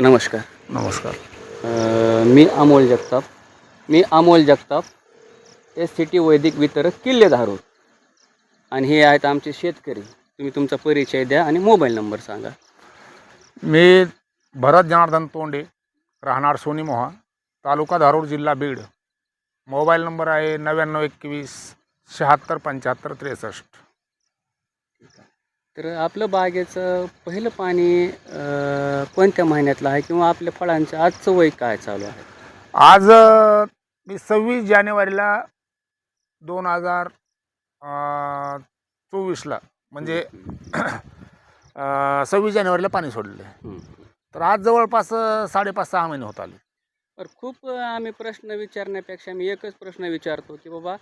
नमस्कार. नमस्कार. अ, मी अमोल जगताप. मी Amol Jagtap. S C T वैदिक वितरक किल्ले धारूर आणि हे आहेत आमचे शेतकरी. तुम्ही तुमचा परिचय द्या आणि मोबाईल नंबर सांगा. मी भरत जनार्दन तोंडे राहणार सोनीमोहा तालुका धारूर जिल्हा बीड. मोबाईल नंबर आहे नव्याण्णव एकवीस शहात्तर पंच्याहत्तर त्रेसष्ट. तर आपलं बागेचं पहिलं पाणी कोणत्या महिन्यातलं आहे किंवा आपल्या फळांचं आजचं वय काय चालू आहे? आज मी सव्वीस जानेवारीला दोन हजार चोवीसला म्हणजे सव्वीस जानेवारीला पाणी सोडलं हं. तर आज जवळपास साडेपाच सहा महिने होत आले. तर खूप आम्ही प्रश्न विचारण्यापेक्षा मी एकच प्रश्न विचारतो की बाबा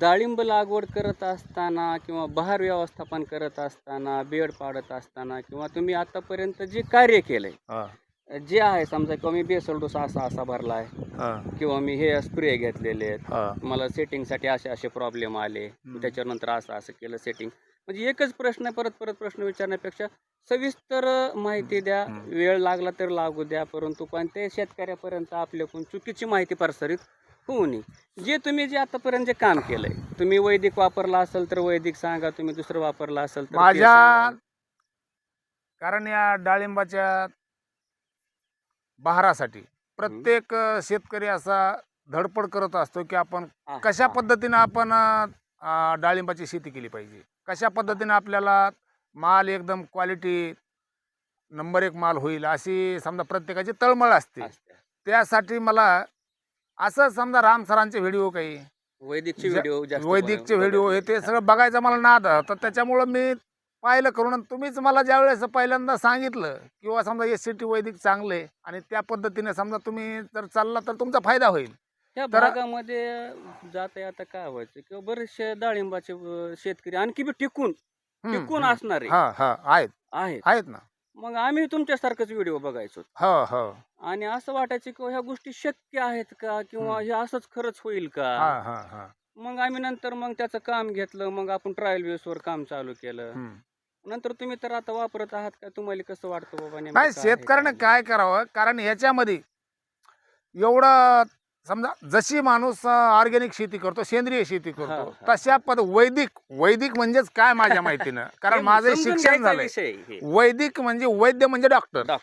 डाळिंब लागवड करत असताना किंवा बहार व्यवस्थापन करत असताना बेड पाडत असताना किंवा तुम्ही आतापर्यंत जे कार्य केलंय जे आहे समजा किंवा मी बेसल डोसा असा असा भरला आहे किंवा मी हे स्प्रे घेतलेले आहेत. मला सेटिंगसाठी असे असे प्रॉब्लेम आले. त्याच्यानंतर असं असं केलं सेटिंग म्हणजे एकच प्रश्न परत परत प्रश्न विचारण्यापेक्षा सविस्तर माहिती द्या. वेळ लागला तर लागू द्या परंतु कोणत्याही शेतकऱ्यापर्यंत आपल्याकडून चुकीची माहिती प्रसारित होऊ नये जे तुम्ही जे आतापर्यंत जे काम केलंय तुम्ही वैदिक वापरला असेल तर वैदिक सांगा तुम्ही दुसरं वापरला असेल तर ते माझ्या सांगा. कारण या डाळिंबाच्या बहारासाठी प्रत्येक अ, शेतकरी असा धडपड करत असतो की आपण हा, कशा हा. पद्धतीनं आपण अ, डाळिंबाची शेती केली पाहिजे कशा पद्धतीनं आपल्याला माल एकदम क्वालिटी नंबर एक माल होईल अशी समजा प्रत्येकाची तळमळ असते असते. त्यासाठी मला असं समजा राम सरांचे व्हिडिओ काही वैदिकचे व्हिडिओ जास्त वैदिकचे व्हिडिओ हे ते. सगळं बघायचं मला नाद. तर त्याच्यामुळं मी पाहिलं करून आणि तुम्हीच मला ज्यावेळेस पहिल्यांदा सांगितलं किंवा समजा एस सी टी वैदिक चांगलं आणि त्या पद्धतीने समजा तुम्ही जर चालला तर तुमचा फायदा होईल त्या भागामध्ये जाते आता काय व्हायचं किंवा बरेचसे डाळिंबाचे शेतकरी आणखी बी टिकून टिकून. असणारे हा हा आहेत आहेत ना मग आम्ही तुमच्यासारखंच व्हिडिओ बघायचो. हो हो. आणि असं वाटायचं की ह्या गोष्टी शक्य आहेत का? किंवा हे असंच खरंच होईल हा का? हा हा मग आम्ही नंतर मग त्याचं काम घेतलं मग आपण ट्रायल बेसवर काम चालू केलं. हम्म. नंतर तुम्ही तर आता वापरत आहात का? तुम्हाला कसं वाटतं बाबा नेमकं नाही काय आहे, शेतकऱ्याने काय काय करावं? कारण याच्यामध्ये एवढं समजा जशी माणूस ऑर्गॅनिक शेती करतो सेंद्रिय शेती करतो. तशा पद वैदिक वैदिक म्हणजेच काय माझ्या माहितीनं? कारण माझं शिक्षण झालंय. वैदिक म्हणजे वैद्य म्हणजे डॉक्टर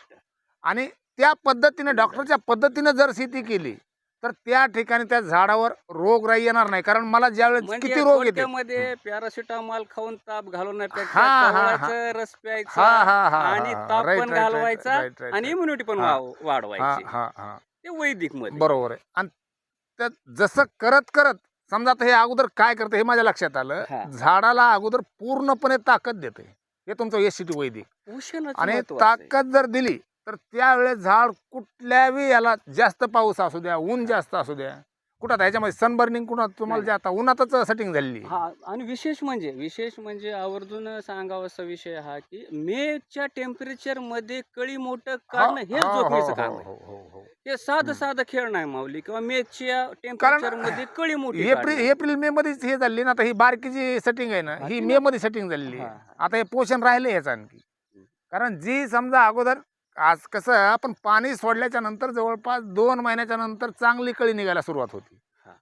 आणि त्या पद्धतीने डॉक्टरच्या पद्धतीने जर शेती केली तर त्या ठिकाणी त्या झाडावर रोगराई येणार नाही कारण मला ज्यावेळेस म्हणजे किती रोग येते थोडक्यामध्ये पॅरासिटामॉल खाऊन ताप घालवण्यापेक्षा. कवळाचं रस प्यायचा आणि. ताप पण घालवायचा आणि. इम्युनिटी पण वाढवायची ते वैदिकमध्ये बरोबर आहे. आणि त्या जसं करत करत समजा आता हे अगोदर काय करतं हे माझ्या लक्षात आलं. झाडाला अगोदर पूर्णपणे ताकद देते. हे तुमचं एस सी टी वैदिक. पोषणच आणि आहे. ताकद जर दिली तर त्यावेळेस झाड कुठल्याही याला जास्त पाऊस असू द्या ऊन जास्त असू द्या कुठं आता ह्याच्यामध्ये सनबर्निंग कुठं तुम्हाला. जे आता उन्हातच सेटिंग झालेली. हा आणि विशेष म्हणजे विशेष म्हणजे आवर्जून सांगावासा विषय हा की मेच्या टेम्परेचरमध्ये कळी मोठं काढणं हो, हेच जोखमीचं हो, काम हो, आहे हो, हो, साधं. साधं खेळ नाही माऊली किंवा मेच्या टेम्परेचरमध्ये कळी मोठी एप्रिल काढणं. एप्रिल मे मध्येच हे झाली ना आता ही बारकी जी सेटिंग आहे ना हा, मे मध्ये सेटिंग झालेली आहे हा. आता हे पोषण राहिले याचं आणखी कारण जी समजा अगोदर आज कसं आहे, आपण पाणी सोडल्याच्या नंतर जवळपास दोन महिन्याच्या नंतर चांगली कळी निघायला सुरुवात होती. हा.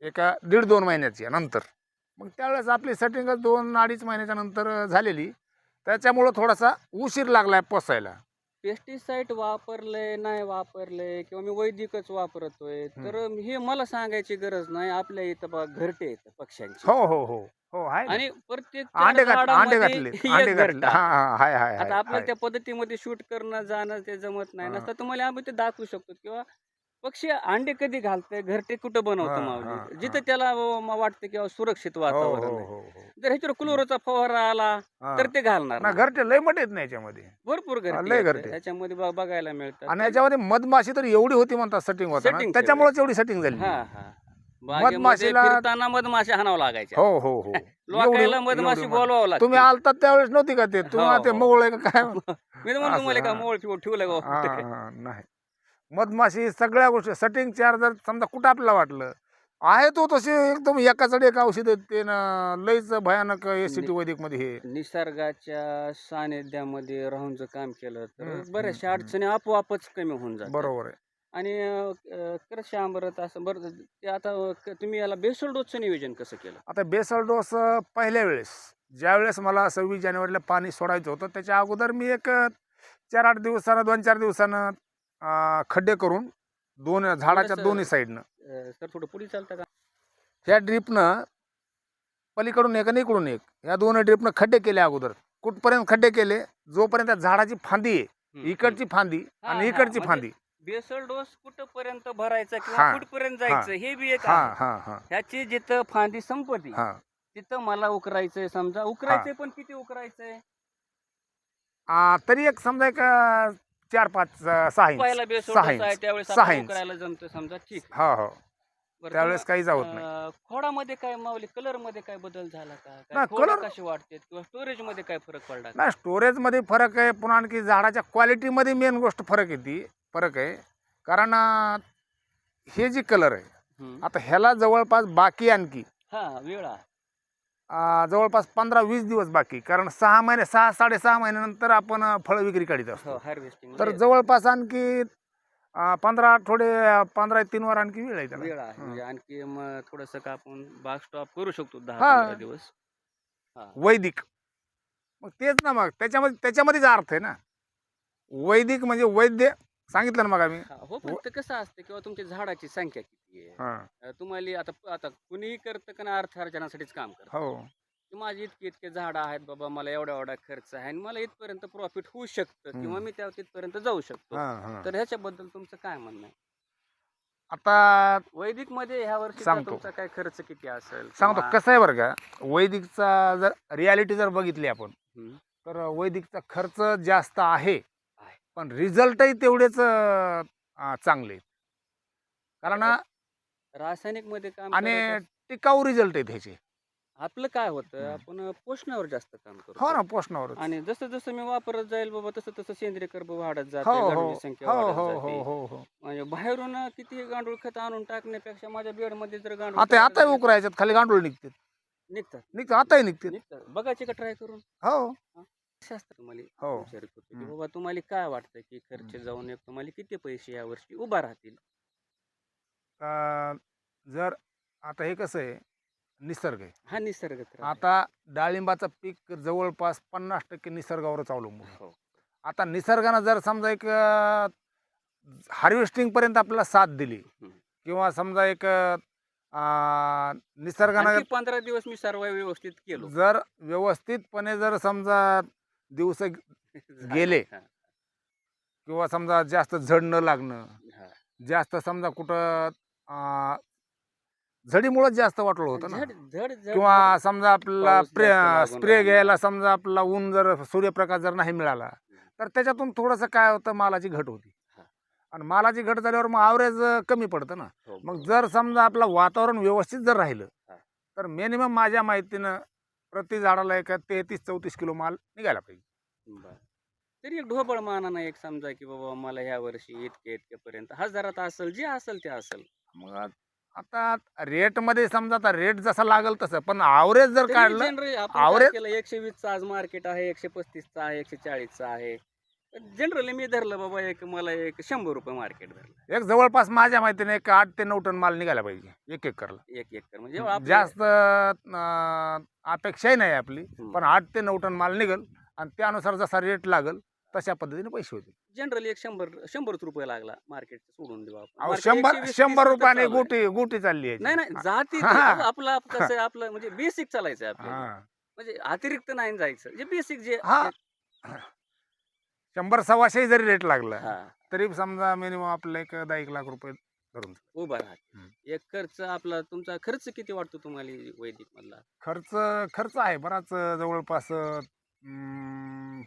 एका दीड दोन महिन्याची नंतर. मग त्यावेळेस आपली सेटिंगच दोन अडीच महिन्याच्या नंतर झालेली. त्याच्यामुळं थोडासा उशीर लागलाय पोसायला. पेस्टिसाइड वापरले नाही वापरले किंवा मी वैदिकच वापरतोय तर हे मला सांगायची गरज नाही. आपल्या इथं घरटे आहेत पक्ष्यांची. हो हो हो. हो आहे ना. आणि प्रत्येक अंडे चार घातले अंडे झाडामध्ये घातले एक अंडे घातले घरटा. हा हाय हाय हाय, आता आपल्याला हाय. त्या पद्धतीमध्ये शूट करणं जाणं ते जमत नाही हा. नसतं तुम्हाला आम्ही ते दाखवू शकतो किंवा पक्षी अंडे कधी घालते घरटे कुठं बनवतो हा, माऊली जिथं हा. त्याला म- वाटतं किंवा सुरक्षित हो वातावरण हो आहे. हो हो जर ह्याच्यावर क्लोरोचा फवारा आला हा. तर ते घालणार ना नाही. घरटे लय मोठे आहेत ना याच्यामध्ये भरपूर लय घरटे. त्याच्यामध्ये बघायला मिळतात आणि याच्यामध्ये मधमाशी तर एवढी होती म्हणतात सेटिंग होताना Setting त्याच्यामुळेच एवढी सेटिंग झाली हा हा बागेमध्ये मधमाशीला- फिरताना मधमाशी हाणावं लागायच्या. हो हो हो. लोकायला एवढी- मधमाशी एवढी बोलवावं लागतं. तुम्ही आलतात त्यावेळेस नव्हती का ते? तुम्हाला हो, ते हो. मोगळ का काय? मी तर म्हणतो असं, तुम्हाला का. मोळ ठेवू ठेवलं हा, का हा, नाही. मधमाशी सगळ्या गोष्टी सेटिंग चार जर समजा कुठं आपल्याला वाटलं आहे तो तसे एकदम एकाचडे एक औषध आहेत ते ना लईच भयानक एस सी टी वैदिकमध्ये हे. निसर्गाच्या सानिध्यामध्ये राहून जर काम केलं तर हम्म, बऱ्याचशा हम्म, अडचणी आपोआपच कमी होऊन जातात. बरोबर आहे. आणि कृषी आंबरत असं बरं ते आता क- तुम्ही याला बेसल डोसचं नियोजन कसं केलं? आता बेसल डोस अ, पहिल्या वेळेस ज्या वेळेस मला सव्वीस जानेवारीला पाणी सोडायचं होतं त्याच्या अगोदर मी एक अ, चार आठ दिवसानं दोन चार दिवसानं अ, खड्डे करून दोन झाडाच्या थोडंसं- दोन्ही साईडनं. अं, सर थोडं पुढे चालतं का? ह्या ड्रीपनं पलीकडून एक आणि इकडून एक या दोन ड्रीपनं खड्डे केले अगोदर. कुठपर्यंत खड्डे केले? जोपर्यंत झाडाची फांदी आहे हम्म, इकडची फांदी हा, आणि हा, इकडची म्हणजे फांदी. बेसल डोस कुठपर्यंत भरायचा किंवा हा, कुठपर्यंत जायचं हे बी एक हा आहे. हा हा. ह्याची जिथं फांदी संपती हा. तिथं मला उकरायचंय समजा. उकरायचंय पण किती उकरायचंय? आ, तरी एक समजा एक अ, चार पाच अ, सहा पहिला इंच बेसल सहा डोस आहे इंच. त्यावेळेस सहा आपण इंच. उकरायला जमतं समजा. ठीक हो हो. बरं, त्यावेळेस काही नाही अं, खोडामध्ये काय मावली कलरमध्ये काय बदल झाला का? काय नाही, खोडं color- कशी वाटते किंवा स्टोरेजमध्ये काय फरक पडला? का? नाही स्टोरेजमध्ये फरक आहे पुन्हा आणखी झाडाच्या क्वालिटीमध्ये मेन गोष्ट फरक येते. फरक आहे. कारण हे जी कलर आहे. आता ह्याला जवळपास बाकी आणखी. हा वेळा जवळपास पंधरा वीस दिवस बाकी. कारण सहा महिने सहा साडेसहा महिन्यानंतर आपण फळ विक्री काढीत हो असतो. तर जवळपास आणखी पंधरा आठवडे पंधरा तीन वार आणखी वेळ आहे. म्हणजे आणखी मग थोडस का आपण बाग स्टॉप करू शकतो दहा दिवस. वैदिक. मग तेच ना मग. त्याच्यामध्ये त्याच्यामध्येच अर्थ आहे ना. वैदिक म्हणजे वैद्य सांगितलं ना मग आम्ही. हा, हो पण ते कसं असतं किंवा तुमच्या झाडाची संख्या किती आहे? हां. अं, तुम्हाला आता आता कुणीही करतं का ना अर्थार्जनासाठीच काम करतं? हो. की माझी इतके इतके झाडं आहेत बाबा मला एवढा एवढा खर्च आहे आणि मला इथपर्यंत प्रॉफिट होऊ शकतं किंवा हम्म. मी त्या तिथपर्यंत जाऊ शकतो. हां हां. तर ह्याच्याबद्दल तुमचं काय म्हणणं आहे? आता वैदिकमध्ये ह्या वर्षी सांगतो. तुमचा काय खर्च किती असेल सांगतो. किंवा- कसं आहे बरं का वैदिकचा जर रियालिटी जर बघितली आपण हम्म. तर वैदिकचा खर्च जास्त आहे. पण रिझल्टही तेवढेच चांगले. कारण रासायनिकमध्ये काम आणि करत टिकाऊ रिझल्ट आहेत ह्याचे. आपलं काय होतं हम्म. आपण पोषणावर जास्त काम करतो हो ना पोषणावर आणि जसं जसं मी वापरत जाईल बाबा तसं तसं सेंद्रिय कर्ब वाढत जाते हो. हो गांडूळची संख्या हो वाढत हो जाते. हो हो. हो म्हणजे बाहेरून किती गांडूळ खत आणून टाकण्यापेक्षा माझ्या बेडमध्ये जर गांडूळ आता झाले- उकरायच्यात खाली गांडूळ निघतात. निघतात. निघतात आताही निघतात. निघतात. बघायचे का ट्राय करून? हो. शास्त्र तुम्हाला हो विचारत होते की हम्म. बाबा तुम्हाला काय वाटतं की खर्च जाऊन एक तुम्हाला किती पैसे या वर्षी उभा राहतील अं, जर आता हे कसं आहे निसर्ग आहे हा निसर्ग. आता डाळिंबाचं पीक जवळपास पन्नास टक्के निसर्गावरच अवलंबून आहे. हो आता निसर्गानं जर समजा एक हार्वेस्टिंग पर्यंत आपल्याला साथ दिली हम्म. किंवा समजा एक अं, निसर्गानं आणखी पंधरा दिवस मी सर्व व्यवस्थित केलो जर व्यवस्थितपणे जर समजा दिवस गेले. किंवा समजा जास्त झड न लागणं. जास्त समजा कुठं अं, झडीमुळंच जास्त वाटलं होतं ना किंवा समजा आपल्याला स्प्रे. घ्यायला समजा आपला ऊन जर सूर्यप्रकाश जर नाही मिळाला तर त्याच्यातून थोडंसं काय होतं मालाची घट होती. आणि मालाची घट झाल्यावर मग ॲव्हरेज कमी पडतं ना हो, मग जर समजा आपलं वातावरण व्यवस्थित जर राहिलं. तर मिनिमम माझ्या माहितीनं प्रति झाडाला एक तेहतीस चौतीस किलो माल निघायला पाहिजे. बरं. तरी एक ढोबळ मानानं एक समजा की बाबा मला ह्या वर्षी इतके इतके पर्यंत हजारात असेल जे असेल ते असेल. मग आता रेटमध्ये समजा आता रेट जसा लागल तसं पण ॲव्हरेज जर काढलं जनरली आपण काय average- केलं एकशे वीसचा आज मार्केट आहे एकशे पस्तीसचा आहे एकशे चाळीसचा आहे. जनरली मी धरलं बाबा एक मला एक शंभर रुपये मार्केट धरलं एक जवळपास माझ्या माहितीने एक आठ ते नऊ टन माल निघायला पाहिजे एक एकरला एक एकर म्हणजे आपलं- जास्त अं, अपेक्षाही नाही आपली हम्म. पण आठ ते नऊ टन माल निघल आणि त्यानुसार जसा रेट लागल तशा पद्धतीने पैसे होतील जनरली एक शंभर शंभरच रुपये लागला मार्केट सोडून देऊ आपण अहो Market शंभर 120 शंभर रुपये रुपयाने चालू आहे. गोटी गोटी चालली आहे नाही नाही जाती ते. हा. आपलं- आपलं आप- कसं आहे, आपलं म्हणजे बेसिक चालायचं हा. म्हणजे अतिरिक्त नाही जायचं जे बेसिक जे हा. शंभर सव्वाशे जरी रेट लागला हा. तरी समजा मिनिमम आपलं एक दहा एक लाख रुपये धरून. उभा हम्म. एक खर्च आपला तुमचा खर्च किती वाटतो तुम्हाला वैदिक मधला? खर्च खर्च आहे बराच जवळपास अं,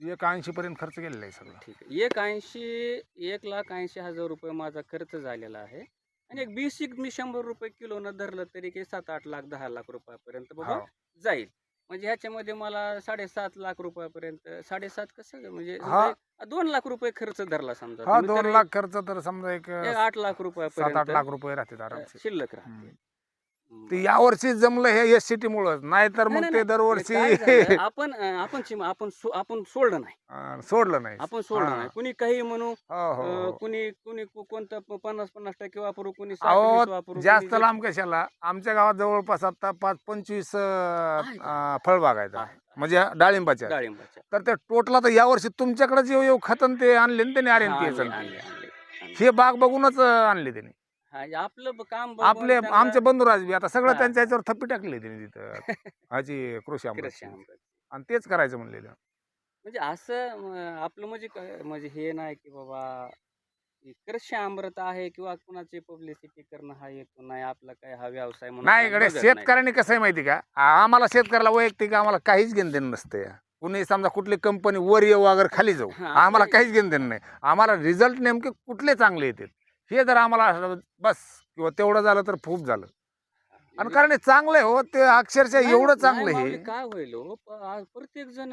एक ऐंशी पर्यंत खर्च गेलेला आहे सगळं. ठीक आहे. एक ऐंशी एक लाख ऐंशी हजार रुपये माझा खर्च झालेला आहे. आणि एक बेसिक मी शंभर रुपये किलो न धरलं तरी काही सात आठ लाख दहा लाख रुपयापर्यंत हो. जाईल. म्हणजे ह्याच्यामध्ये मला साडेसात लाख रुपयापर्यंत साडेसात कसं म्हणजे हा. समजा दोन लाख रुपये खर्च धरला समजा हा तुम्ही दोन तरी लाख खर्च तर समजा एक एक आठ लाख सात आठ रुपयापर्यंत लाख रुपये राहतात आरामसे शिल्लक राहते हम्म. ते यावर्षी जमलं हे एस सी टी मुळे नाहीतर नाही, मग नाही, ते नाही. दरवर्षी काय झालं, आपण अ, आपण चिम- आपण सो- आपण सोडलं नाही. अं, सोडलं नाही. आपण सोडलं हा. नाही. कुणी काही म्हणू हो हो अ, हो. कुणी कुणी कु- कोणतं प- पन्नास पन्नास टक्के वापरू कुणी साठ अहो, वीस वापरू जास्त कुणी लांब कशाला? आमच्या गावात जवळपास आता पाच पंचवीस आहे. अं, फळबाग आहेत आहे. म्हणजे डाळिंबाच्या. डाळिंबाच्या. तर ते टोटला तर यावर्षी तुमच्याकडे जे येऊ खतन ते आणले ना त्यांनी आर एन हा, पी आणले, आणले, आणले, आणले. हे बाग बघूनच अं, आणले त्यांनी. आपलं ब- काम बघून आपले आमचे बंधुराज बी आता सगळं. त्यांच्या याच्यावर थप्पी टाकली त्यांनी तिथं. ह्याची कृषी. आणि तेच करायचं म्हणलेलं. म्हणजे असं आपलं म्हणजे म्हणजे हे नाही की बाबा हे कृषी अमृत आहे किंवा कुणाची पब्लिसिटी करणं हा येतो नाही आपला काय हा व्यवसाय म्हणून नाही इकडे. शेतकऱ्यांनी कसं आहे माहिती का? आम्हाला शेतकऱ्याला वैयक्तिक आम्हाला काहीच घेणं देणं नसते कुणी समजा कुठली कंपनी वर येऊ वगैरे खाली जाऊ आम्हाला काहीच घेणं देणं नाही. आम्हाला रिझल्ट नेमके कुठले चांगले येतील हे जर आम्हाला बस किंवा तेवढं झालं तर खूप झालं आणि कारण हे चांगलं आहे हो ते अक्षरशः एवढं चांगलं आहे काय होईल हो? प- प्रत्येक जण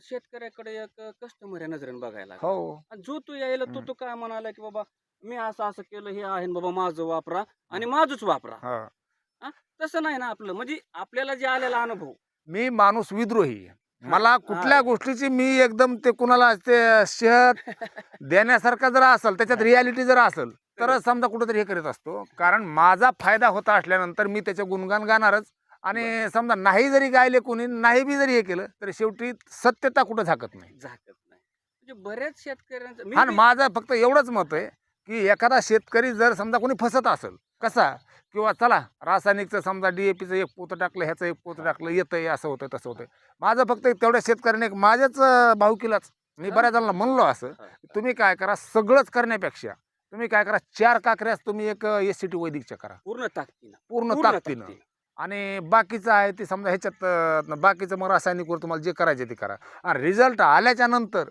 शेतकऱ्याकडे एक कस्टमर या नजरेने बघायला. हो आणि जो तू यायला तो. तो काय म्हणाला की बाबा मी असं असं केलं हे आहे न बाबा माझं वापरा आणि माझंच वापरा हा तसं नाही ना आपलं म्हणजे आपल्याला जे आलेला अनुभव मी माणूस विद्रोही आहे. हा, मला कुठल्या हा. गोष्टीची मी एकदम ते कुणाला ते शहर देण्यासारखा जर असेल त्याच्यात रियालिटी जर असेल तर समजा कुठेतरी हे करीत असतो. कारण माझा फायदा होता असल्यानंतर मी त्याचे गुणगान गाणारच. आणि समजा नाही जरी गायले कोणी नाही बी जरी हे केलं तरी शेवटी सत्यता कुठं झाकत नाही. झाकत नाही. म्हणजे बऱ्याच शेतकऱ्यांचं मी आणि माझं फक्त एवढंच मत आहे की एखादा शेतकरी जर समजा कोणी फसत असेल कसा? किंवा चला रासायनिकचं समजा डीएपीचं एक पोतं टाकलं ह्याचं एक पोतं टाकलं येतंय असं होतं तसं होतं माझं फक्त एक तेवढ्या शेतकऱ्याने एक माझ्याच अं, भाऊकीलाच मी. बऱ्याच जणांना म्हणलो असं तुम्ही काय करा सगळंच करण्यापेक्षा तुम्ही काय करा चार काकऱ्यास तुम्ही एक एस सी टी वैदिकच्या करा पूर्ण ताकदीनं पूर्ण ताकदीनं. आणि बाकीचं आहे ते समजा ह्याच्यात बाकीचं मग रासायनिकवर तुम्हाला जे करायचे ते करा आणि रिझल्ट आल्याच्यानंतर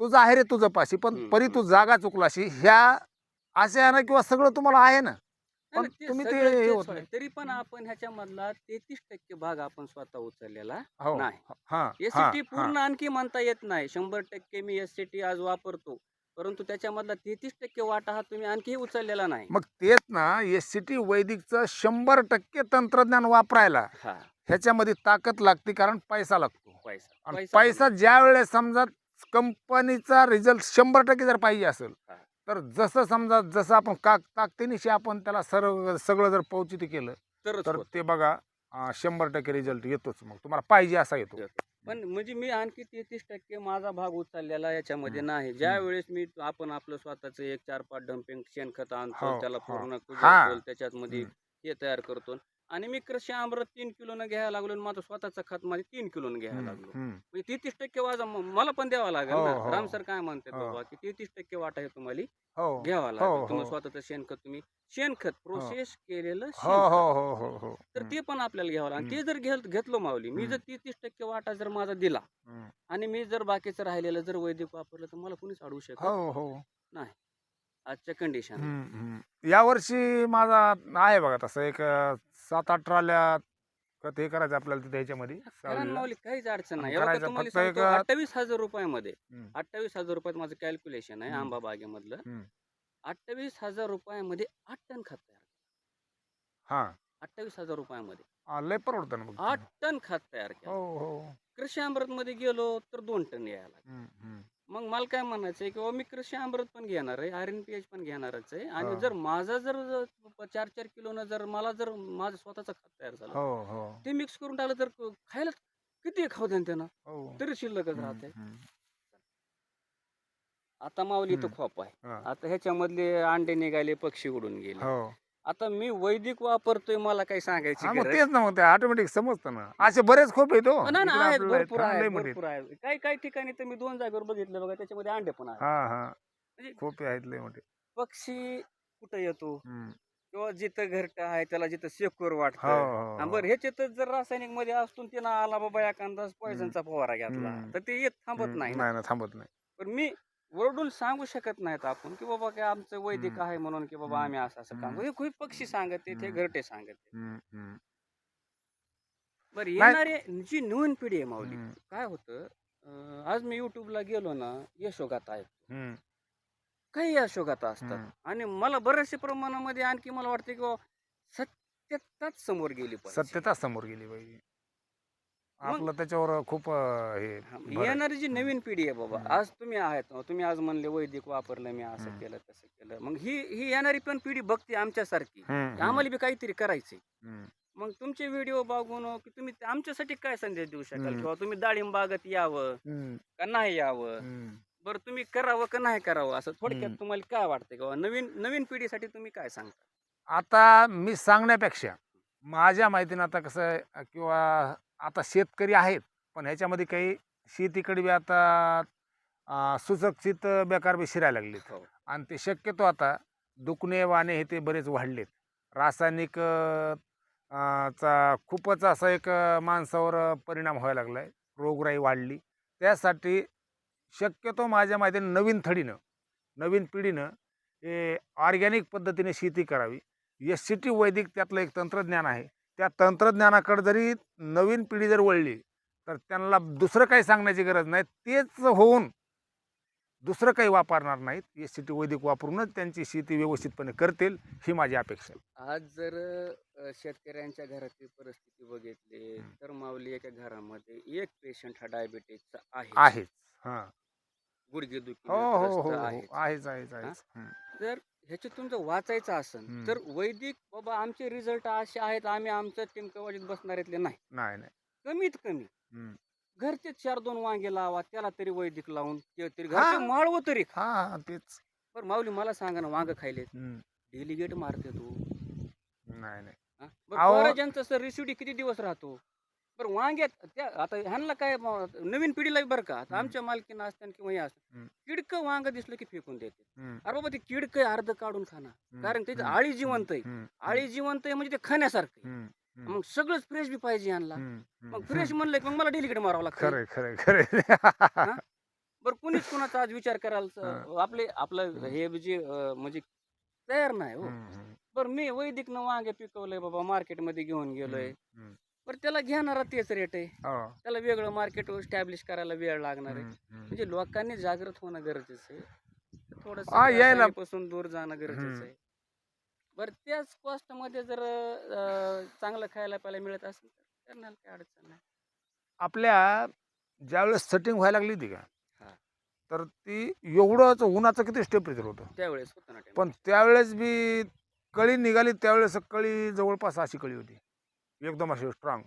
तुझं आहे रे तुझं पाशी पण परी तू जागा चुकलाशी ह्या अशा ना किंवा सगळं तुम्हाला आहे ना पण तुम्ही ते होत. नाही. तरी पण आपण ह्याच्यामधला तेहतीस टक्के भाग आपण स्वतः उचललेला हो नाही. एस टी हा. पूर्ण आणखी म्हणता येत नाही शंभर टक्के मी एस टी आज वापरतो परंतु त्याच्यामधला तेहतीस टक्के वाटा हा तुम्ही आणखी उचललेला नाही. मग तेच ना एस सी टी वैदिकचं शंभर टक्के तंत्रज्ञान वापरायला हा. ह्याच्यामध्ये ताकद लागते कारण पैसा लागतो. पैसा. आणि पैसा ज्या वेळेस समजा कंपनीचा रिझल्ट शंभर टक्के जर पाहिजे असेल हा. तर जसं समजा जसं आपण काक ताकदीनिशी आपण त्याला सर्व सगळं जर पौचिती केलं तरच तर होत. ते बघा अं, शंभर टक्के रिझल्ट येतोच मग. तुम्हाला पाहिजे असा येतो. पण म्हणजे मी आणखी तेहतीस टक्के माझा भाग उचललेला याच्यामध्ये नाही. ज्या वेळेस मी आपण आपलं स्वतःच एक चार पाच डम्पिंग शेणखत आणतो हो, त्याला हो. पूर्ण त्याच्यात मध्ये हे तयार करतो. आणि मी कृषी अमृत तीन किलोनं घ्यायला लागलो आणि माझं स्वतःचं खत माझे तीन किलोनं घ्यायला लागलो. म्हणजे तेहतीस टक्के वाजा मला पण द्यावा लागेल हो, ना हो. राम सर काय म्हणतात हो. बाबा की तेहतीस टक्के वाटा हे तुम्हाला घ्यावा लागेल तुम्ही. स्वतःचं शेणखत तुम्ही शेणखत प्रोसेस केलेलं तर ते पण आपल्याला घ्यावं लागेल ते जर घेत घेतलं माऊली मी. जर तेहतीस टक्के वाटा जर माझा दिला. आणि मी जर बाकीचं राहिलेलं जर वैदिक वापरलं तर मला कोणीच अडवू शकत हो हो आजच्या कंडिशन हम्म, हम्म. यावर्षी माझा आहे बघा तसं एक अं, सात आठ ट्रॉल्या खत हे करायचं आपल्याला तिथे ह्याच्यामध्ये सावलीला. माऊली काहीच अडचण नाही करायचं एवढं तुम्हाला फक्त एक- सांगतो, अठ्ठावीस हजार रुपयामध्ये हम्म. अठ्ठावीस हजार रुपयात माझं कॅल्क्युलेशन आहे हम्म. आंबा बागेमधलं. अठ्ठावीस हजार रुपयामध्ये आठ टन खत तयार हा अठ्ठावीस हजार रुपयामध्ये लय परवडतं ना आठ टन खत तयार केलं हो हो कृषी अमृत मध्ये गेलो तर दोन टन यायला हम्म. मग मला काय म्हणायचं आहे किंवा मी कृषी अमृत पण घेणार आहे आर एन पी एच पण घेणारच आहे आणि. जर माझा जर चार चार किलोनं जर मला जर माझं स्वतःचं खत तयार झालं हो हो ते मिक्स करून टाकलं तर क- खायला किती खाऊ द्या त्यानं हो तरी शिल्लकच राहते. आता माऊली तर. खोप आहे. आता ह्याच्यामधले अंडे निघाले पक्षी उडून गेले आता मी वैदिक वापरतोय मला काही सांगायची हा, मग गरज तेच ना मग ते ऑटोमॅटिक समजतं ना. असे बरेच खूप येतो ना आहेत भरपूर आहे भरपूर आहे काही काही ठिकाणी तर मी दोन जागेवर बघितलं बघा त्याच्यामध्ये अंडे पण आहेत. हा हा. म्हणजे खूप आहेत लय मोठे. पक्षी कुठं येतो? हम्म. किंवा जिथं घरट आहे त्याला जिथं सेक्युअर हो वाटतं. हो, हा, हो. बरं ह्याच्यातच जर रासायनिकमध्ये असतो त्यानं आला बाबा एखादा पॉयझनचा फवारा घेतला हम्म. तर ते येत थांबत नाही ना. नाही ना थांबत नाही. पण मी वरडून सांगू शकत नाहीत आपण की बाबा काय आमचं वैदिक. आहे म्हणून की बाबा. आम्ही असं असं काम. हे खूप पक्षी सांगत ते. घरटे सांगत. बरं येणारे जी नवीन पिढी आहे माऊली काय होतं आज मी युट्यूबला गेलो ना यशोगाथा आहे हम्म, काही यशोगाथा असतात. आणि मला बऱ्याचशा प्रमाणामध्ये आणखी मला वाटतं की सत्यताच समोर गेली सत्यता समोर गेली पाहिजे आपलं त्याच्यावर खूप अं, हे भर आहे. येणारी जी नवीन पिढी आहे बाबा. आज तुम्ही आहेत तुम्ही आज म्हणले वैदिक वापरलं मी असं. केलं तसं केलं मग ही ही येणारी पण पिढी बघते आमच्यासारखी हम्म, आम्हाला बी काहीतरी करायचंय हम्म, मग तुमचे व्हिडिओ बघून की तुम्ही ते आमच्यासाठी काय संदेश देऊ शकाल हम्म. किंवा तुम्ही डाळिंब बागत यावं हम्म, का नाही यावं हम्म. बरं तुम्ही करावं का नाही करावं असं थोडक्यात हम्म. तुम्हाला काय वाटतं किंवा नवीन नवीन पिढीसाठी तुम्ही काय सांगता आता मी सांगण्यापेक्षा माझ्या माहितीनं आता कसं आहे किंवा आता शेतकरी आहेत पण ह्याच्यामध्ये काही शेतीकडे बी आता अं, सुशिक्षित बेकार बी शिरायला लागलेत. हो. आणि ते शक्यतो आता दुखणे वाणे हे ते बरेच वाढलेत. रासायनिक चा खूपच असा एक माणसावर परिणाम व्हायला लागला आहे रोगराई वाढली. त्यासाठी शक्यतो माझ्या माहितीने नवीन थडीनं नवीन पिढीनं हे ऑर्गॅनिक पद्धतीने शेती करावी. एस सी टी वैदिक त्यातलं एक तंत्रज्ञान आहे. त्या तंत्रज्ञानाकडे जरी नवीन पिढी जर वळली तर त्यांना दुसरं काही सांगण्याची गरज नाही. तेच होऊन दुसरं काही वापरणार नाहीत. एस सी टी वैदिक वापरूनच त्यांची शेती व्यवस्थितपणे करतील ही माझी अपेक्षा आहे. आज जर शेतकऱ्यांच्या घराची परिस्थिती बघितली. तर माऊली एका घरामध्ये एक पेशंट हा डायबिटीजचा आहे. आहेच. हां. गुडघेदुखी हो हो हो हो आहे आहेच आहेच आहेच. हं. ह्याच्यातून जर वाचायचं असेल. तर वैदिक बाबा आमचे रिझल्ट असे आहेत आम्ही आमचं टिमकवाजीत बसणाऱ्यातले नाही नाही कमीत कमी. घरचे चार दोन वांगे लावा त्याला तरी वैदिक लावून ते तरी. घरचे माळवं तरी तेच बरं माऊली मला सांगा ना वांग खायले. डेलिगेट मारते तू नाही नाही. पोराजांचं सर रिसिडी किती दिवस राहतो बरं वांग्यात त्या आता ह्यांना काय म- नवीन पिढीला बरं का आता हम्म. आमच्या मालकीनं असताना किंवा हे असतं हम्म. किडकं वांग दिसलं की फेकून देते. अरे बाबा ते किडकं अर्ध काढून खाना हं. कारण त्याची. आळी जिवंत आहे. आळी जिवंत आहे म्हणजे ते खाण्यासारखं आहे. मग सगळंच फ्रेश बी पाहिजे यांना. मग फ्रेश म्हणलं की मग मला डेलिगेट मारावं लागतं खरंय खरंय खरंय बरं कुणीच कुणाचा आज विचार करायला. आपले आपलं हम्म. हे जे अं, म्हणजे तयार नाही हो हं. हं. बरं मी वैदिकनं वांगे पिकवलंय बाबा मार्केटमध्ये घेऊन गेलोय. बरं त्याला घेणारा तेच रेट आहे हो. त्याला वेगळं मार्केट स्टॅब्लिश करायला वेळ लागणार आहे. म्हणजे लोकांनी जागृत होणं गरजेचं आहे थोडस हा, यायला- पासून दूर जाणं गरजेचं हम्म. आहे बरं त्याच कॉस्टमध्ये जर अं, चांगलं खायला प्यायला मिळत असेल तर करण्याला काय अडचण नाही आपल्या ज्यावेळेस सेटिंग व्हायला लागली होती का हा. तर ती एवढंच उन्हाचं किती टेम्परेचर होतं त्यावेळेस होतं ना पण त्यावेळेस बी कळी निघाली त्यावेळेस कळी जवळपास अशी कळी होती एकदम अशी स्ट्रॉंग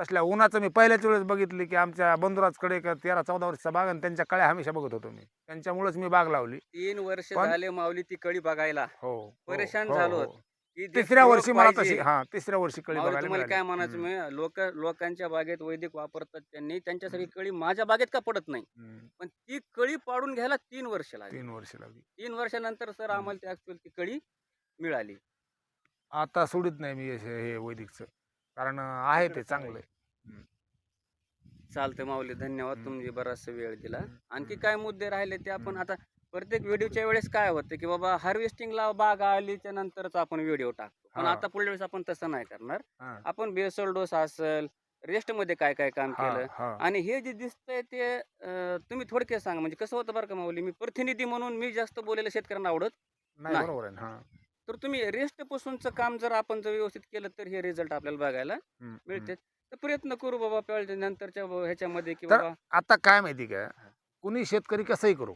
तसल्या उन्हाचं मी पहिल्याच वेळेस बघितली की आमच्या बंधुराजकडे एक तेरा चौदा वर्षाचा बाग आणि त्यांच्या कळ्या हमेशा बघत होतो मी. त्यांच्यामुळेच मी बाग लावली. तीन वर्ष पण- झाले माऊली ती कळी बघायला. हो हो, परेशान हो, झालो हो. होतो. की जे तिसऱ्या वर्षी मला पाहिजे, तशी हा तिसऱ्या वर्षी कळी माऊली बघायला तुम्हाला काय. म्हणायचं हम्म, मी लोक लोकांच्या बागेत वैदिक वापरतात त्यांनी. त्यांच्यासाठी कळी माझ्या बागेत का पडत नाही? हम्म. पण ती कळी पाडून घ्यायला तीन वर्ष लागली. तीन वर्ष लागली. तीन वर्षानंतर सर आम्हाला ती ऍक्च्युअल ती कळी मिळाली. आता सोडित नाही मी हे वैदिकचं. कारण आहे ते चांगलं आहे. चालतंय माऊली धन्यवाद. तुम्ही बराचसा वेळ दिला. आणखी काय मुद्दे राहिले ते आपण. आता प्रत्येक व्हिडिओच्या वेळेस काय होतं की बाबा हार्वेस्टिंगला बाग आलीच्या नंतरच आपण व्हिडिओ टाकतो पण हा. आता पुढल्या वेळेस आपण तसं नाही करणार हा, आपण बेसल डोस असेल रेस्टमध्ये काय काय काम हा, केलं हा. आणि हे जे दिसतंय ते अं, तुम्ही थोडक्यात सांगा म्हणजे कसं होतं बरं का माऊली मी प्रतिनिधी म्हणून मी जास्त बोलायला शेतकऱ्यांना आवडत नाही नाही. बरोबर आहे ना, हा तर तुम्ही रेस्ट पासूनचं काम जर आपण जर व्यवस्थित केलं तर हे रिझल्ट आपल्याला बघायला. मिळते. तर प्रयत्न करू बाबा नंतरच्या ह्याच्यामध्ये की बाबा आता काय माहिती का? कुणी शेतकरी कसंही करू.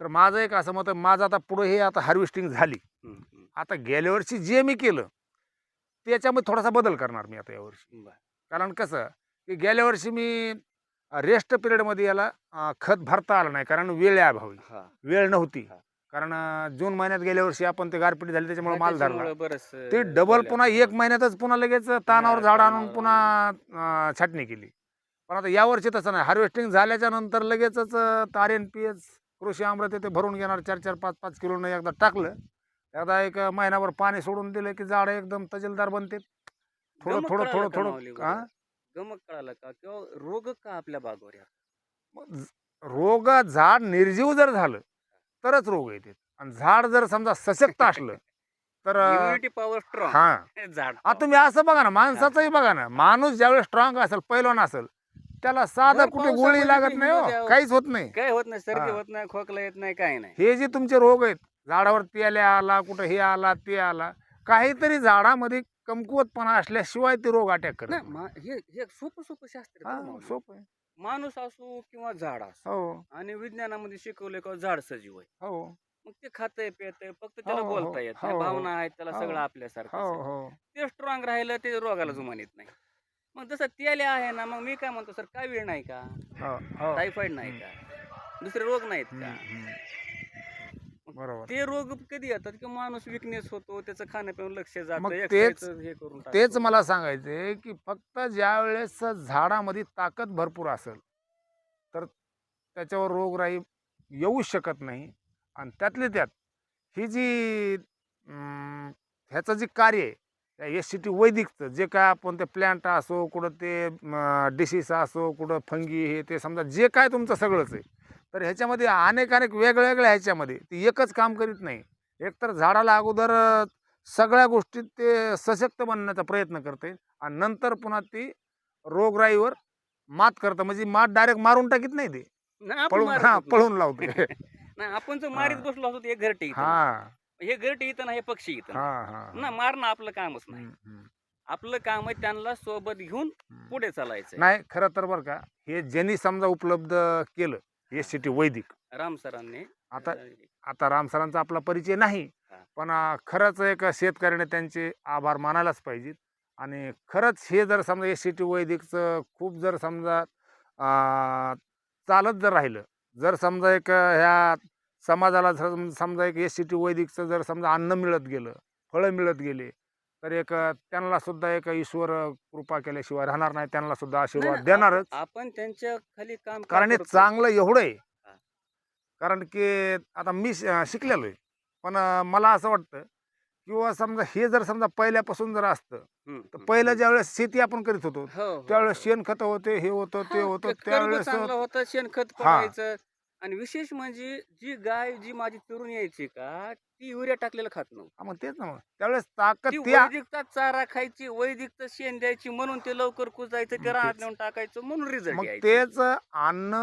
तर माझं एक असं मत माझं आता पुढे हे आता हार्वेस्टिंग झाली. आता गेल्या वर्षी जे मी केलं त्याच्यामध्ये थोडासा बदल करणार मी आता यावर्षी. कारण कसं की गेल्या वर्षी मी रेस्ट पिरियडमध्ये याला खत भरता आलं नाही कारण वेळ अभावी. वेळ नव्हती. कारण जून महिन्यात गेल्या वर्षी आपण ते गारपीट झाली त्याच्यामुळे माल धरला. बरंच ते डबल. पुन्हा एक महिन्यातच पुन्हा लगेच तानावर झाड आणून पुन्हा अं, छाटणी केली. पण आता यावर्षी तसं नाही. हार्वेस्टिंग झाल्याच्यानंतर लगेचच आर एन पी एच कृषी अमृत ते भरून घेणार. चार चार पाच पाच किलोनं एकदा टाकलं. एकदा एक महिनाभर पाणी सोडून दिलं की झाड एकदम तजेलदार बनते थोडं गमक थोडं कळालं थोडं का माऊली थोडं हा? गमक कळालं का? किंवा रोग का आपल्या बागवर या रोग झाड निर्जीव जर झालं तरच रोग येते आणि झाड जर समजा सशक्त असलं तर पॉवर स्ट्रॉंग हा झाड आता तुम्ही असं बघा ना माणसाचंही बघा ना माणूस ज्यावेळेस स्ट्रॉंग असेल पैलवान असेल त्याला साधं कुठे गोळी लागत नाही हो. काहीच होत नाही काय होत नाही सर्दी. होत नाही खोकला येत नाही काय नाही हे जे तुमचे रोग आहेत झाडावरती आले आला कुठं हे आला ते आला काहीतरी झाडामध्ये कमकुवतपणा असल्याशिवाय ते रोग अटॅक करत सोपं सोपं शास्त्र. सोपं आहे. माणूस असो किंवा झाड असो. हो. आणि विज्ञानामध्ये शिकवलंय का झाड सजीव आहे. हो. मग ते खातंय पितंय फक्त त्याला हो, हो, बोलता येत हो, नाही. हो. भावना आहेत त्याला हो. सगळं आपल्यासारखं हो हो. ते स्ट्रॉंग राहिलं ते रोगाला जुमान येत नाही. मग जसं तेले आहे ना मग मी काय म्हणतो सर काय वेळ नाही का? हो हो. टायफॉइड नाही का? दुसरे रोग नाहीत हम्म, का हम्म. बरोबर ते रोग कधी येतात की माणूस विकनेस होतो त्याचं खाणं पिऊन लक्ष मग जातं तेच- exercise हे करून तेच. मला सांगायचंय की फक्त ज्या वेळेस झाडामध्ये ताकद भरपूर असेल तर त्याच्यावर रोगराई येऊच शकत नाही आणि त्यातले त्यात ही जी अं, ह्याचं जे कार्य आहे एस सी टी वैदिकचं जे काय आपण ते प्लॅन्ट असो कुठं ते डिसीस असो कुठं फंगी हे ते समजा जे काय तुमचं सगळंच आहे तर ह्याच्यामध्ये अनेक अनेक वेगळ्या वेगळ्या ह्याच्यामध्ये. ती एकच काम करीत नाही. एकतर झाडाला अगोदर सगळ्या गोष्टीत ते सशक्त बनण्याचा प्रयत्न करते आणि नंतर पुन्हा ती रोगराईवर मात करतं. म्हणजे मात डायरेक्ट मारून टाकीत नाही ते. पळून हा लावते. नाही आपण जर मारीत. बसलो असतो हे घरटे हा. हे घरटे इथं ना हे पक्षी इथं ना मारणं आपलं कामच नाही. आपलं काम आहे त्यांना सोबत घेऊन. पुढे चालायचं नाही खरं तर बरं का हे ज्यांनी समजा उपलब्ध केलं एस सी टी वैदिक राम सरांनी आता आता राम सरांचा आपला परिचय नाही. पण खरंच एक शेतकऱ्याने त्यांचे आभार मानायलाच पाहिजेत आणि खरंच हे जर समजा एस सी टी वैदिकचं खूप जर समजा चालत जर राहिलं जर समजा एक ह्या समाजाला सम- समजा एक एस सी टी वैदिकचं जर समजा अन्न मिळत गेलं फळं मिळत गेले तर एक त्यांना सुद्धा एक ईश्वर कृपा केल्याशिवाय राहणार नाही त्यांना सुद्धा आशीर्वाद नाही, देणारच आप- आपण त्यांच्या खाली काम का कारण हे करतो? चांगलं एवढं आहे हा. कारण की आता मी श- शिकलेलो आहे पण अं, मला असं वाटतं किंवा समजा हे जर समजा पहिल्यापासून जर असतं हम्म, तर हम्म, पहिलं. ज्यावेळेस शेती आपण करीत होतो हो, हो, त्यावेळेस हो. शेणखत होते हे होतं ते हा, होतं क- त्यावेळेस चांगलं होतं शेणखत हा. पडायचं आणि विशेष म्हणजे जी गाय जी माझी फिरून यायची का ती युरिया टाकलेलं खात नव्हती हा, मग तेच ना मग. त्यावेळेस ताकद ती त्या वैदिकचा चारा खायची वैदिकचं शेण द्यायची म्हणून ते लवकर कुजायचं ते तेच. नेऊन टाकायचं म्हणून रिझल्ट मग तेच अन्न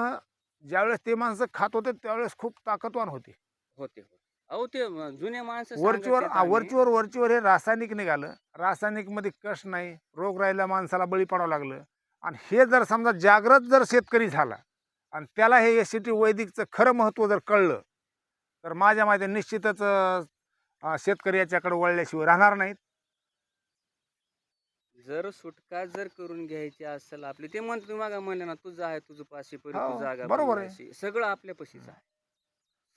ज्यावेळेस ते माणसं खात होते त्यावेळेस खूप ताकदवान होते होते. अहो ते म- जुने माणसं वरचीवर आम्ही, वरचीवर वरचीवर हे रासायनिक निघालं रासायनिकमध्ये कष्ट नाही रोग राहिला माणसाला बळी पडावं लागलं आणि हे जर समजा जागृत जर शेतकरी झाला आणि त्याला हे एस सी टी वैदिकचं खरं महत्त्व जर कळलं तर माझ्या माहिती निश्चितच शेतकरी याच्याकडे वळल्याशिवाय राहणार नाहीत. जर सुटका जर करून घ्यायची असेल आपली ते म्हणतो मागा म्हणले ना तुझं आहे तुझं पाशी परी हो, तू जागा बरोबर. सगळं आपल्या पशीच आहे.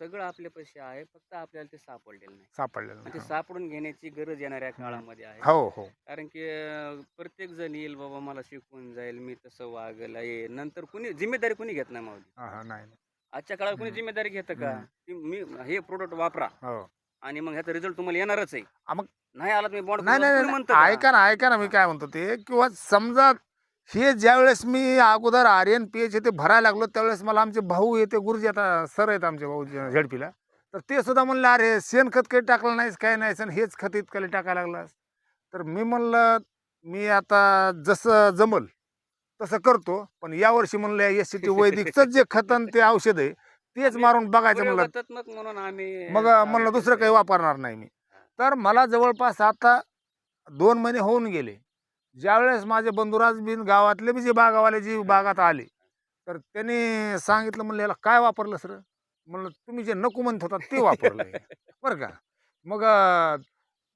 सगळं आपल्या पशी आहे फक्त आपल्याला ते सापडलेलं नाही. सापडलेलं आणि ते नाही. सापडून घेण्याची गरज येणाऱ्या काळामध्ये आहे. हो हो. कारण की अं, प्रत्येक जण येईल बाबा मला शिकवून जाईल मी तसं वागल ये नंतर कुणी जिम्मेदारी कुणी घेत नाही हा हा नाही नाही. आजच्या काळात कुणी हम्म. जिम्मेदारी घेतं का? हम्म. की मी हे प्रोडक्ट वापरा. हो. आणि मग ह्याचा रिझल्ट तुम्हाला येणारच आहे. आ, मग- नाही आला तुम्ही बॉन्ड नाही नाही नाही. ऐका ना ऐका ना मी काय म्हणतो ते किंवा समजा हे ज्यावेळेस मी अगोदर आर्यन पी एच ते भरायला लागलो त्यावेळेस मला आमचे भाऊ येते गुरुजी आता सर आहेत आमचे भाऊ झेडपीला. तर ते सुद्धा म्हणलं अरे शेणखत काही टाकलं नाहीस काय नाहीस आणि हेच खत इतकं टाकायला लागलास. तर मी म्हणलं मी आता जसं जमल तसं करतो पण यावर्षी म्हणलं एस सी टी वैदिकचं जे खत आणि ते औषध आहे तेच मारून बघायचं म्हणलं. म्हणून आम्ही मग म्हणलं दुसरं काही वापरणार नाही मी. तर मला जवळपास आता दोन महिने होऊन गेले. ज्यावेळेस माझे बंधुराज बिन गावातले बी जे बागावाले जी बागात आले तर त्यांनी सांगितलं म्हणलं याला काय वापरलं सर म्हणलं तुम्ही जे नको म्हणत होता ते वापरलं बरं का? मग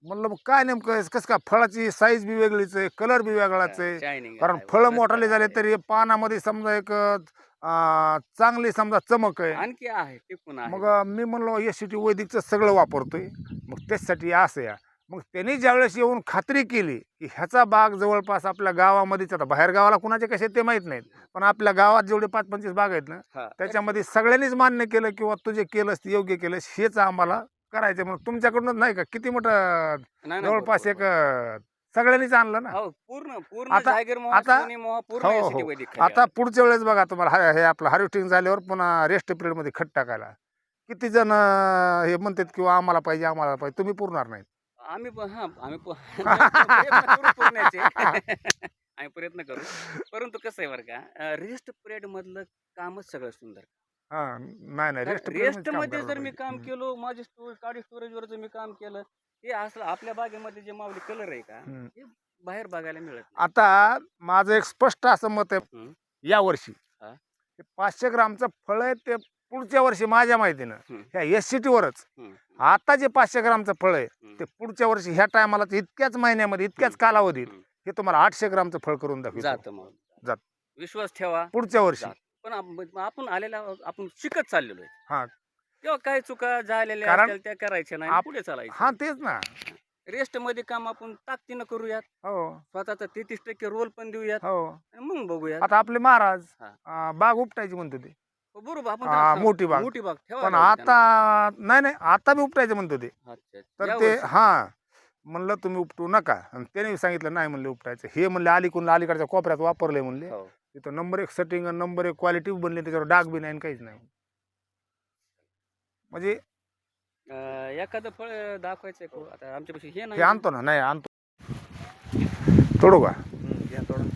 म्हणलं मग काय नेमकं कसं काय फळाची साईज बी वेगळीच आहे कलर बी वेगळाच आहे. कारण फळं मोठाले झाले तरी पानामध्ये समजा एक चांगली समजा चमक आहे. आणखी आहे मग मी म्हणलो एस सी टी वैदिकचं सगळं वापरतोय. मग त्याच्यासाठी असं या. मग त्यांनी ज्यावेळेस येऊन खात्री केली की ह्याचा बाग जवळपास आपल्या गावामध्येच आता बाहेर गावाला कुणाचे कसे ते माहीत नाहीत पण आपल्या गावात जेवढे पाच पंचवीस बाग आहेत ना हा. त्याच्यामध्ये सगळ्यांनीच मान्य केलं किंवा तू जे केलंस ते योग्य केलंस हेच आम्हाला करायचं म्हणून तुमच्याकडूनच नाही का किती मोठं नाही, नाही, जवळपास बरोबर, एक अं, सगळ्यांनीच आणलं ना बरोबर. हो पूर्ण पूर्ण आता- जागीर मोह आता- सोनी मोह पूर्ण हो, हो. वैदिक खाली आता. पुढच्या वेळेस बघा तुम्हाला हा- हे आपलं हार्वेस्टिंग झाल्यावर पुन्हा रेस्ट पिरियडमध्ये खत टाकायला किती जण अं, हे म्हणतात किंवा आम्हाला पाहिजे आम्हाला पाहिजे तुम्ही पुरणार नाहीत आम्ही प- हा आम्ही प- प्रयत्न करू पुरण्याचे आम्ही प्रयत्न करू परंतु कसं आहे बरं का रेस्ट पिरियड मधलं कामच सगळं सुंदर हा नाही नाही रेस्ट रेस्टमध्ये जर मी काम केलो माझे स्टोरेज काडी स्टोरेजवरच मी काम केलं हे असलं आपल्या बागेमध्ये जे मावली कलर आहे का हे बाहेर बघायला मिळत नाही. आता माझं एक स्पष्ट असं मत आहे हम्म. या वर्षी हा. ते पाचशे ग्रामचं फळ आहे ते पुढच्या वर्षी माझ्या माहितीनं हम्म. ह्या एस सी टीवरच हम्म. आता जे पाचशे ग्रामचं फळ आहे. ते पुढच्या वर्षी ह्या टायमाला इतक्याच महिन्यामध्ये इतक्याच कालावधीत. हे तुम्हाला आठशे ग्रामचं फळ करून दाखवतो. जात मग. जात. विश्वास ठेवा. पुढच्या वर्षी. जात. पण आप- आपण आलेला आपण शिकत चाललेलो आहे. हा. तेव्हा काही चुका झालेल्या कारण असतील त्या करायच्या नाही आप- पुढे हा चालायचं तेच ना. रेस्टमध्ये काम आपण ताकदीनं करूयात. हो. स्वतःचा तेहतीस टक्के रोल पण देऊयात. हो. आणि मग बघूयात. आता आपले महाराज हा. अं, बाग उपटायची म्हणतो ते बरोबर आपण हा, त्यांना- मोठी बाग. मोठी बाग ठेवा पण आता नाही नाही आता बी उपटायचं म्हणतो ते तर ते हा म्हणलं तुम्ही उपटू नका. आणि त्याने सांगितलं नाही म्हणले उपटायचं. हे म्हणले अलीकडून अलीकडच्या कोपऱ्यात वापरले म्हणले. हो. तिथं नंबर एक सेटिंग नंबर एक क्वालिटी बनली त्याच्यावर डाग बी नाही आणि काहीच नाही. म्हणजे एखादं फळ दाखवायचंय का हो? आता आमच्यापाशी हे हे नाही आणतो ना नाही आणतो. तोडू का हम्म, घ्या थोडं.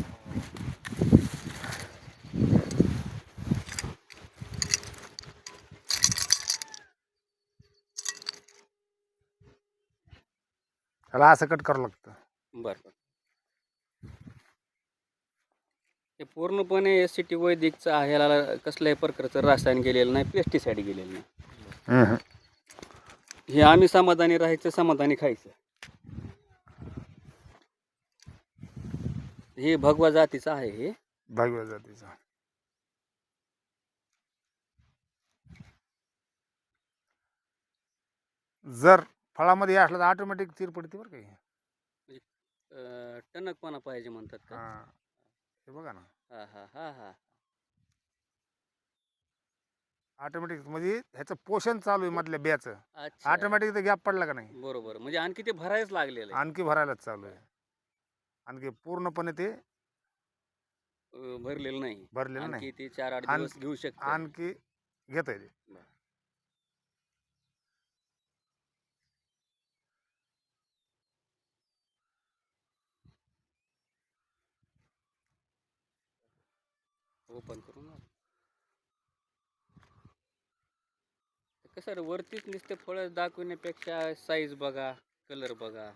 त्याला असं कट करावं लागतं. बरं. बरं हे पूर्णपणे एस सी टी वैदिकचं आहे ह्याला कसल्याही प्रकारचं रासायन गेलेलं नाही पेस्टिसाईड गेलेलं नाही. हे आम्ही समाधानी राहायचं समाधानी खायचं. हे भगवा जातीचं आहे हे. भगव्या जातीचा जर फळामध्ये हे असलं तर ऑटोमॅटिक चीर पडते बरं काही अं, टणकपणा पाहिजे म्हणतात का? हा. हे बघा ना. हा हा हा हा. ऑटोमॅटिक म्हणजे ह्याचं पोषण चालू आहे मधल्या बियाचं. अच्छा. ऑटोमॅटिक गॅप पडला का नाही? बरोबर. म्हणजे आणखी ते भरायच लागलेलं आहे. आणखी भरायलाच चालू आहे. आणखी पूर्णपणे ते अं, भरलेलं नाही. भरलेलं नाही. आणखी ते चार आठ आण- दिवस घेऊ शकते. आणखी घेत आहे ते ओपन करू ना कसं वरतीच नुसते फळं दाखवण्यापेक्षा साईज बघा कलर बघा.